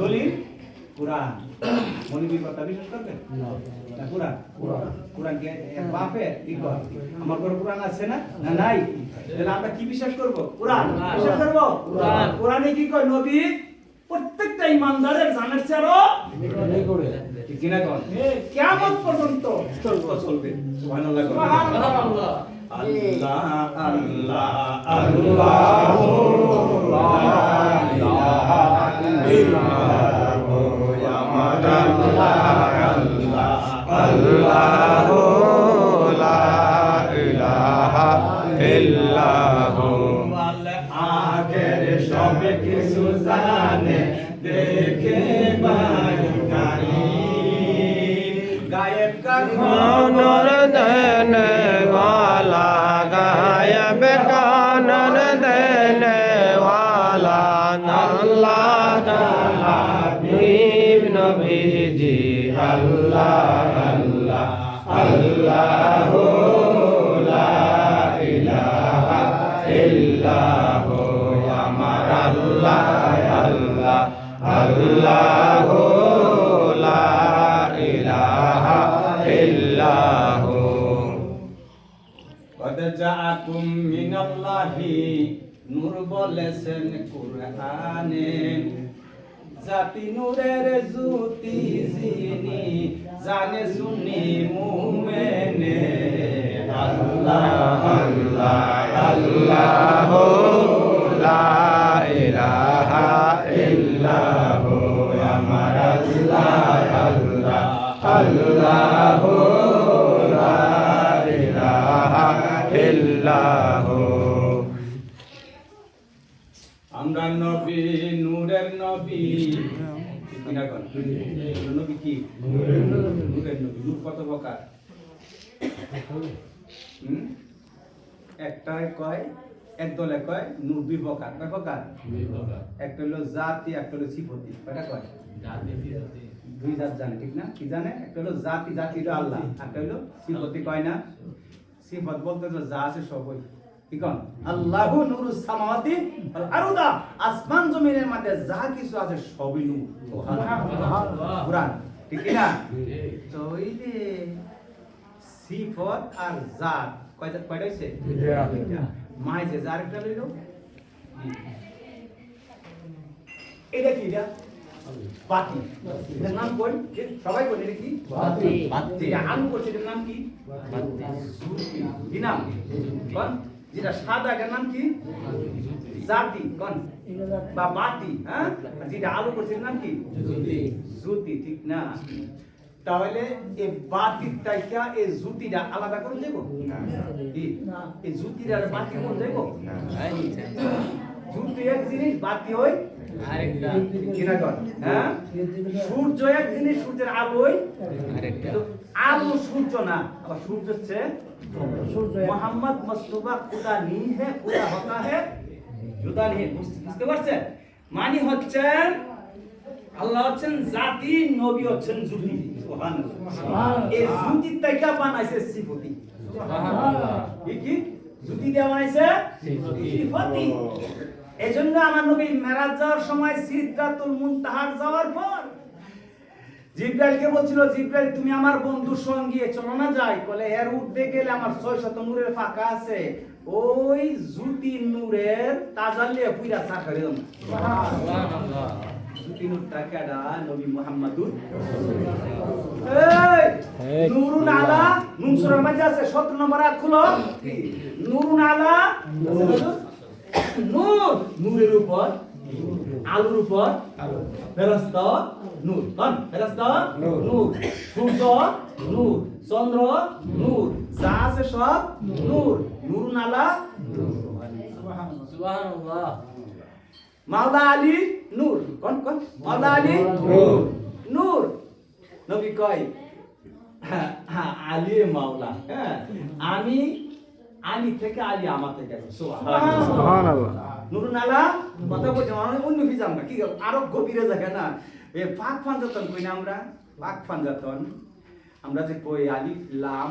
দলিল? কোরআন। মনিবীর কথা বিশ্বাস করবেন না। কোরআন? কোরআন। কে বাপে কর আমার ঘরে কোরআন আছে না? না নাই? তাহলে আমরা কি বিশ্বাস করব? কোরআন। বিশ্বাস করব? কোরআন। কোরআনে কি কয়? নবী প্রত্যেকটা ইমানদারের জানার চেয়ারও ঠিক কিনা কন? কিয়ামত পর্যন্ত চলবে চলবে। সুবহানাল্লাহ। সুবহানাল্লাহ। আল্লাহ আল্লাহ আল্লাহ আগের মিনাল্লাহি নূর বলেছেন কুরআনে জাতি নূরের জ্যোতি যিনি জানে শুনি মুমেনে আল্লাহ আল্লাহ আল্লাহ প্রকার? কয় এক দলে কয় নূর দুই প্রকার কয় প্রকার? একটা হলো জাতি একটা হলো সিফতি কয়টা কয়? দুই জাত জানে ঠিক না? কি জানে? একটা হলো জাতি জাতি হলো আল্লাহ। একটা হলো সিফতি কয় না? সিফত বলতে তো যা আছে সবই। আল্লাহু নূরুস সামাওয়াতি ওয়াল আরদা। আসমান জমিনের মধ্যে যা কিছু আছে সবই নূর। কুরআন। ঠিক না? তো এই যে সিফত আর জাত কয়টা কয়টা হইছে? দুইটা। মাই যে যার একটা লইলো? এটা কি এটা? বাতি। এটার নাম কোন? সবাই কোন এটা কি? বাতি। যেটা আলু করছে এটার নাম কি? সুরকি। কি নাম? কোন? যেটা সাদা এটার নাম কি? জাতি কোন? বা বাতি হ্যাঁ? যেটা আলু করছে নাম কি? জুতি। ঠিক না? তাহলে এই বাতির টাইকা এই জুতিটা আলাদা করে দেব? কি? এই জুতিটা আর বাতি কোন দেব? জুতি এক জিনিস বাতি হয় হ্যাঁ? সূর্য এক জিনিস সূর্যের আলোয় আলো সূর্য না আবার সূর্য হচ্ছে মোহাম্মদ খুদা নি হে খুদা হতা হে জুদা বুঝতে পারছেন মানে হচ্ছেন আল্লাহ হচ্ছেন জাতি নবী হচ্ছেন জুতি এই জুতির থেকে বানাইছে সিফতি কি জুতি দিয়ে বানাইছে সিফতি এই জন্য আমার নবী মেরাজ যাওয়ার সময় সিদ্ধাতুল মুনতাহার যাওয়ার পর জিব্রাইলকে বলছিল জিব্রাইল তুমি আমার বন্ধুর সঙ্গে চলো না যাই। বলে এর উঠতে গেলে আমার ছয় শত নূরের ফাঁকা আছে। ওই জুতি নূরের তাজাল্লে পুইরা সাকারে জুতি নূর টাকাডা নবী মুহাম্মাদুর এই নুরুন আলা নুন সূরার মধ্যে আছে 17 নম্বর আয়াত খুলো। নুরুন আলা নূর নূরের উপর আলুর উপর ফেরস্তা নূর। কোন ফেরস্তা নূর। সূর্য নূর। চন্দ্র নূর। যা আছে সব নূর। নূর নালা মাওলা আলী নূর। কোন কোন? মাওলা আলী নূর। নূর। নবী কয় হ্যাঁ, আলী মাওলা। হ্যাঁ আমি আলী থেকে আলী আমার থেকে সুবহানাল্লাহ। সুবহানাল্লাহ নুরুন আলা কথা বলছে অন্য কিছু আমরা কি আরও গভীরে থাকে না? এ পাক পাঞ্জাতন কই না আমরা? পাক পাঞ্জাতন আমরা যে কই, আলিফ, লাম,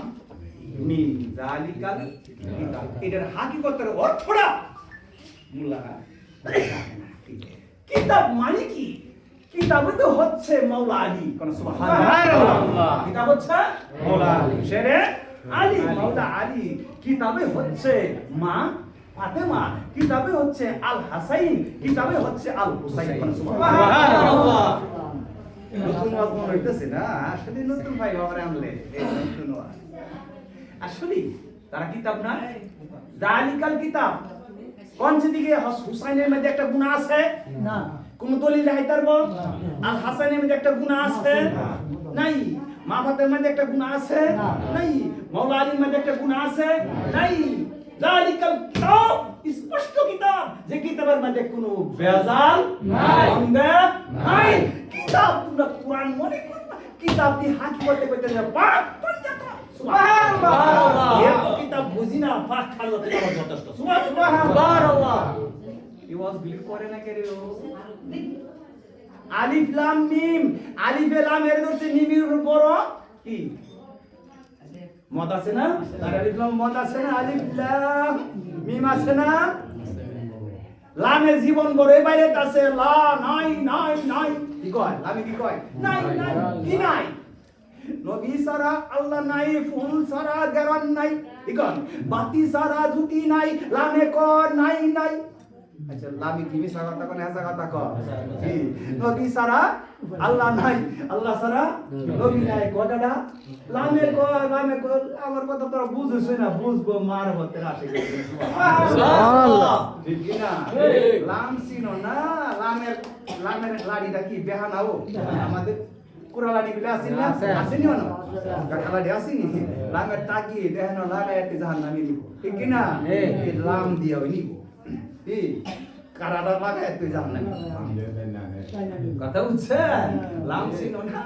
মিম, জালিকাল এটার হাকিকতের অর্থটা মুল্লারা কিতাব মানে কি? কিতাব তো হচ্ছে মাওলা আলী। কোন সুবহানাল্লাহ। কিতাব হচ্ছে মাওলা আলী। শেরে আলী, মাওলা আলী। কিতাবে হচ্ছে মা ফাতেমা কিতাবে হচ্ছে আল হাসাইন কিতাবে হচ্ছে আল হুসাইন। সুবহানাল্লাহ। নতুন ওয়াজ মনে হইতেছে না? আসলে নতুন ভাই বাবারে আনলে আসলে তারা কিতাব না? জালিকাল কিতাব। কোন দিকে হুসাইনের মধ্যে একটা গুনাহ আছে? না। কোন দলিল হাইতার বল আল হাসানের মধ্যে একটা গুনাহ আছে? নাই। মা ফাতেমার মধ্যে একটা গুনাহ আছে? নাই। মাওলা আলীর মধ্যে একটা গুনাহ আছে? নাই। জালিকাল কিতাব স্পষ্ট কিতাব যে কিতাবের মধ্যে কোনো বেজাল নাই। সন্দেহ নাই। কিতাব তোমরা কোরআন মনে করবা কিতাব দিয়ে হাত করতে করতে যা পাক পড়ে যা সুবহানাল্লাহ। এত কিতাব বুঝি না পাক খালো তোমার যথেষ্ট। সুবহানাল্লাহ। এই ওয়াজ বিলিভ করে না কে রে ও? আলিফ লাম মিম আলিফ লাম এর ধরছে মিমের উপর কি? মদ আছে না? তার আলিফ লাম মদ আছে না? আলিফ, লাম, মিম আছে না? লামে জীবন গড়ে বাইরে আছে। লা, নাই নাই নাই। কি কয়? লামে কি কয়? নাই নাই কি নাই? নবী সারা আল্লাহ নাই, ফুল সারা গেরান নাই। ইকন বাতি সারা জুতি নাই, লামে কর নাই নাই। আচ্ছা লামি কি মিশা কথা কোন হাসা কথা ক কি নবী সারা আল্লাহ নাই। আল্লাহ সারা নবী নাই। কথাটা লামে ক লামে ক আমার কথা তোরা বুঝছিস না বুঝব মার হতে আসে সুবহানাল্লাহ। ঠিক কি না লাম সিনো না লামের লামের লাড়িটা কি বেহানা ও? আমাদের কুড়া লাড়ি গুলো আসেনি না। আসেনি না কাকা লাড়ি আসেনি? লামের একটা জাহান নামে নিব। ঠিক কি না লাম দিয়া ওই নিব। কি? কারাটা লাগাই তুই জাহান নামে কথা বুঝছে লাম সিনো না।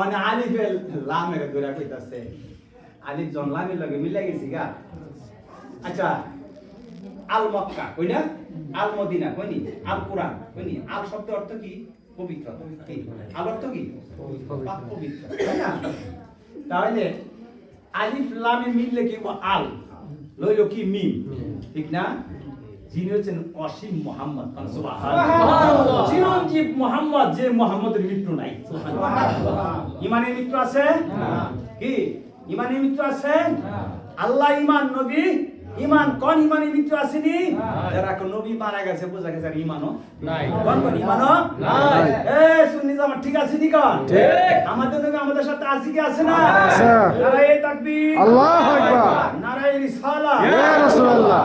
মানে আলিফের লামের ধরে কইতাছে। আলিফ জন লামের লগে মিলে গেছি গা। আচ্ছা আল মক্কা কই না? আল মদিনা কইনি আল কোরআন কইনি আল শব্দের অর্থ কি? পবিত্র আল অর্থ কি? পবিত্র তাই না? তাহলে আলিফ লামে মিললে কি আল। লইলো কি মিম। ঠিক না? যিনি হচ্ছেন অসীম মোহাম্মদ। চিরঞ্জীব মোহাম্মদ যে মোহাম্মদের মৃত্যু নাই। ইমানের মৃত্যু আছে? কি? ইমানের মৃত্যু আছে? আল্লাহ ইমান নবী ইমান। কোন ইমানের মৃত্যু আসেনি? যারা কোন নবী মারা গেছে বোঝা গেছে আর ইমানও নাই। কোন কোন ইমানও নাই। এ সুন্নি জামাত ঠিক আছে নি কোন? ঠিক। আমাদের নবী আমাদের সাথে আছে কি আছে না? আছে। নারায়ে তাকবীর। আল্লাহু আকবার। নারায়ে রিসালাত। ইয়া রাসূলুল্লাহ।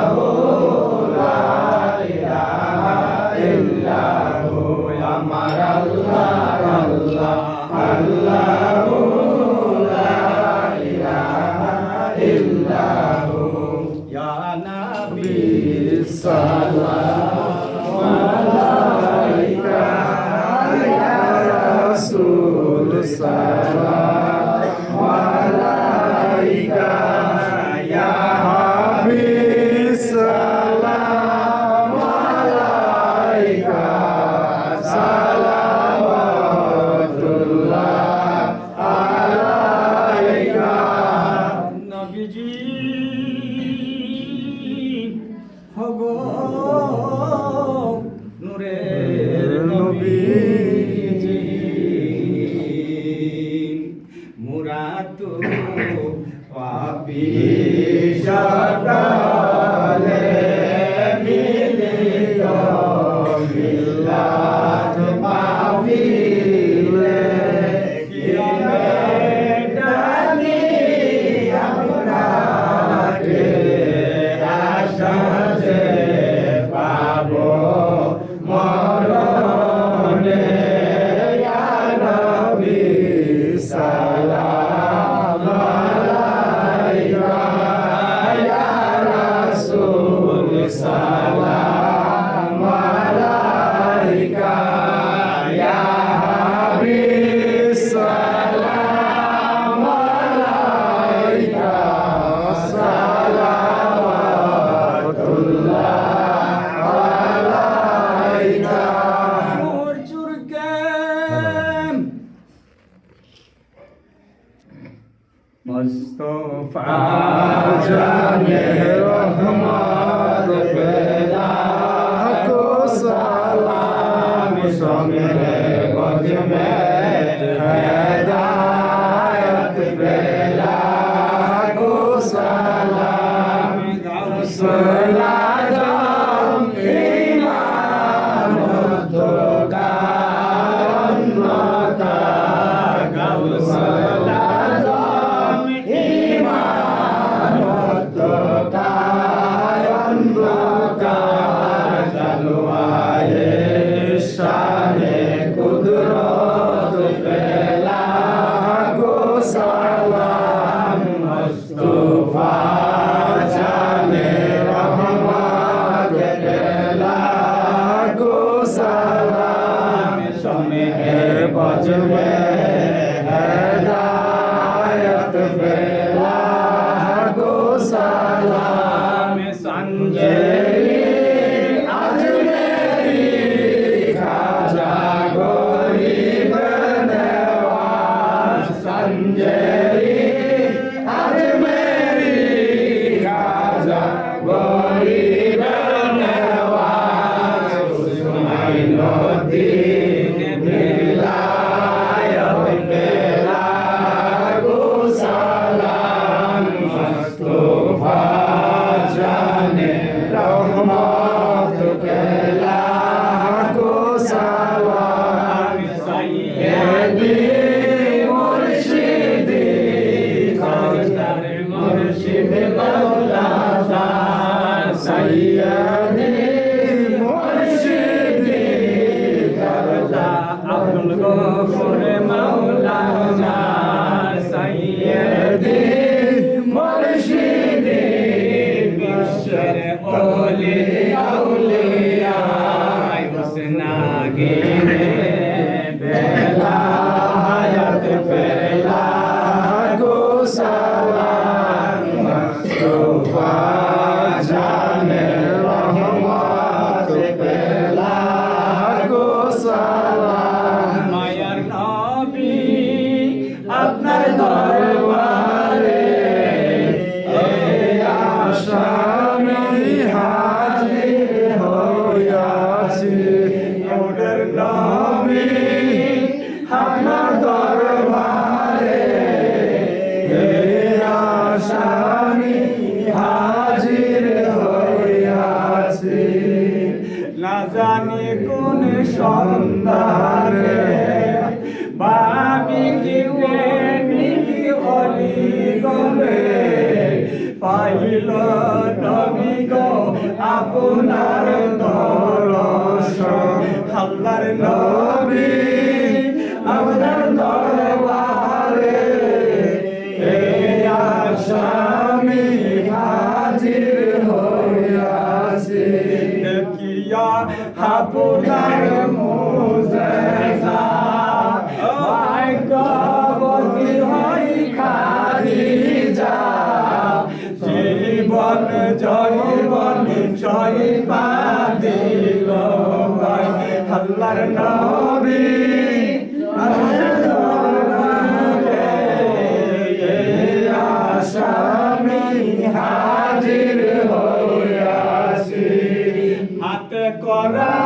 समय बज Yeah. passar. করা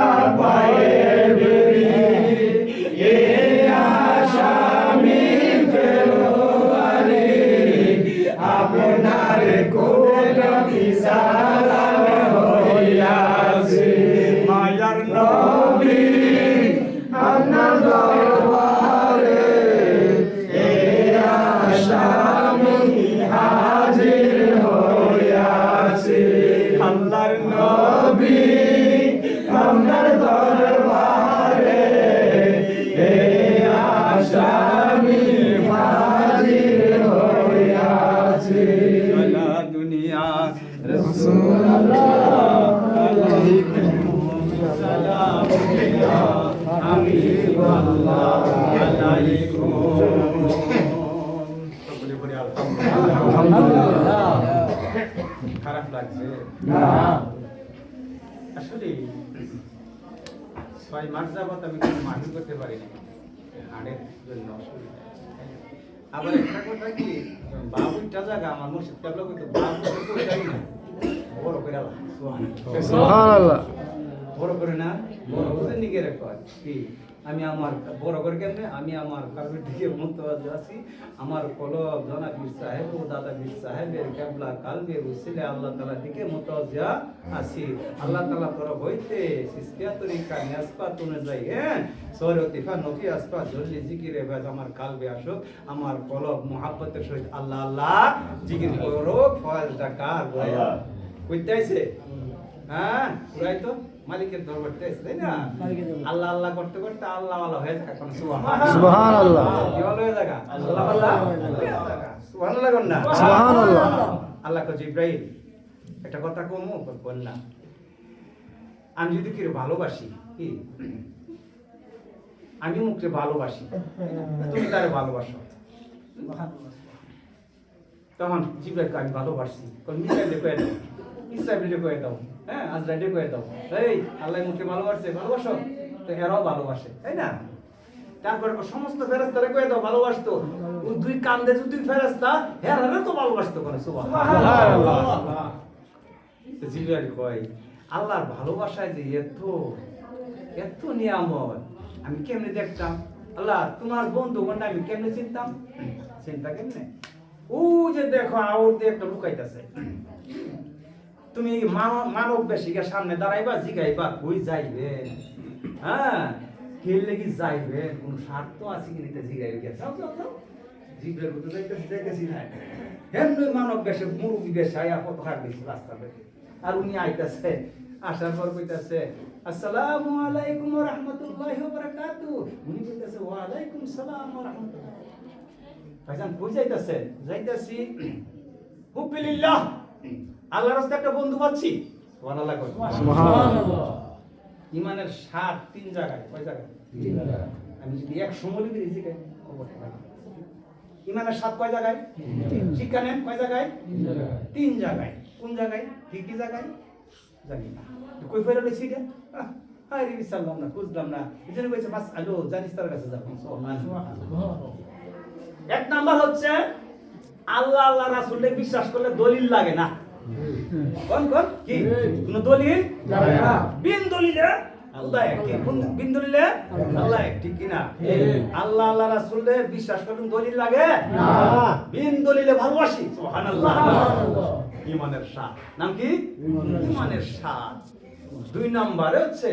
আমি খারাপ লাগছে আসলে ছয় মাস যাবত আমি কোনো মাহির করতে পারিনি। হাড়ের জন্য অসুবিধা আবার একটা কথা কি বাবুটা জায়গা আমার মুর্শিদ কাবলা কিন্তু বাবু যাই না? বড় করে আল্লাহ সুবহানাল্লাহ। বড় করে না বড় করে নিকে রেখো কি? আমি আমার বড় করে কেমনে? আমি আমার কারণের দিকে মুক্তবাদ আছি। আমার কলব জনা বীর সাহেব ও দাদা বীর সাহেবের কেবলা কালবে উসিলে আল্লাহ তালা দিকে মুতওয়াজ্জা আছি। আল্লাহ তালা তরফ হইতে সিস্তিয়া তরিকা নিয়াসপা তুনে যাই হ্যাঁ? সরে অতিফা নফি আসপা জলদি জিকিরে বাজ আমার কালবে আসুক। আমার কলব মোহাব্বতের সহিত আল্লাহ আল্লাহ জিকির করো ফয়জটা কার। কইতে আইছে? হ্যাঁ? পুরাই তো? মালিকের দরবার তেজ তাই না? আল্লাহ আল্লাহ করতে করতে আল্লাহ আল্লাহ হয়ে থাকে এখন সুবহান সুবহানাল্লাহ। কি ভালো হয়ে থাকা আল্লাহ আল্লাহ না। সুবহানাল্লাহ। আল্লাহ কো জিব্রাইল একটা কথা কমু? কোন না। আমি যদি কি ভালোবাসি কি? আমি মুখে ভালোবাসি। তুমি তারে ভালোবাসো? তখন জিব্রাইলকে আমি ভালোবাসি। কোন মিসাইলে কয়ে দাও। ইসরাইলে কয়ে দাও। হ্যাঁ আজরাইলে কয়ে দাও। এই আল্লাহ মুখে ভালোবাসে ভালোবাসো? তো এরাও ভালোবাসে তাই না? তারপরে সমস্ত ফেরেস্তারে কয়ে দাও ভালোবাসতো। ও দুই কান্দে যে দুই ফেরেস্তা হেরারে তো ভালোবাসতো করে জিব্রাইল কয় আল্লাহর ভালোবাসায় যে এত এত নিয়ামত আমি কেমনে দেখতাম? আল্লাহ তোমার বন্ধু গণটা আমি কেমনে চিনতাম? চিন্তা কেমনে? ও যে দেখো আউর দিয়ে একটা লুকাইতেছে। তুমি মানব বেশিকে সামনে দাঁড়াইবা, জিগাইবা, কই যাইবে? হ্যাঁ? খেললে কি যাইবে। কোন স্বার্থ আছে কি নিতে জিগাইবে কে? যাও যাও যাও। যাইতেছি যাইতেছি না। হেমনে মানব বেশে, মুরুবি বেশে আয়া কত হাট দিছে রাস্তা বেশে আর উনি আইতাছে, আসার পর কইতাছে, আসসালামু আলাইকুম ওয়া রাহমাতুল্লাহি ওয়া বারাকাতুহু উনি কইতাছে ওয়া আলাইকুম সালাম ওয়া রাহমাতুল্লাহ ভাইজান কই যাইতাছে? যাইতাছি হুবিলিল্লাহ আল্লাহর রাস্তায় একটা বন্ধু পাচ্ছি? সুবহানাল্লাহ কই সুবহানাল্লাহ। ইমানের স্বাদ তিন জায়গায় কয় জায়গায়? আমি যদি এক সময় দিই জিগাই ইমানের স্বাদ কয় জায়গায়? শিক্ষা নেন কয় জায়গায়? তিন জায়গায়। কোন জায়গায়? কি কি জায়গায়? জানি না। কই ফেরা লইছি রে আহ, হায় বিসাল্লাম না বুঝলাম না। এজন্য কইছে বাস আলো জানিস তার কাছে যাব। এক নাম্বার হচ্ছে আল্লাহ আল্লাহ রাসূলের বিশ্বাস করলে দলিল লাগে না। কোন কোন? কি? কোন দলিল? বিন দলিলে আল্লাহ এক। কোন বিন দলিলে? আল্লাহ। এক ঠিক কি আল্লাহ আল্লাহ রাসূলের বিশ্বাস করুন দলিল লাগে? না। বিন দলিলে ভালোবাসি? সুবহানাল্লাহ। ইমানের স্বাদ। নাম কি? ইমানের দুই নম্বরে হচ্ছে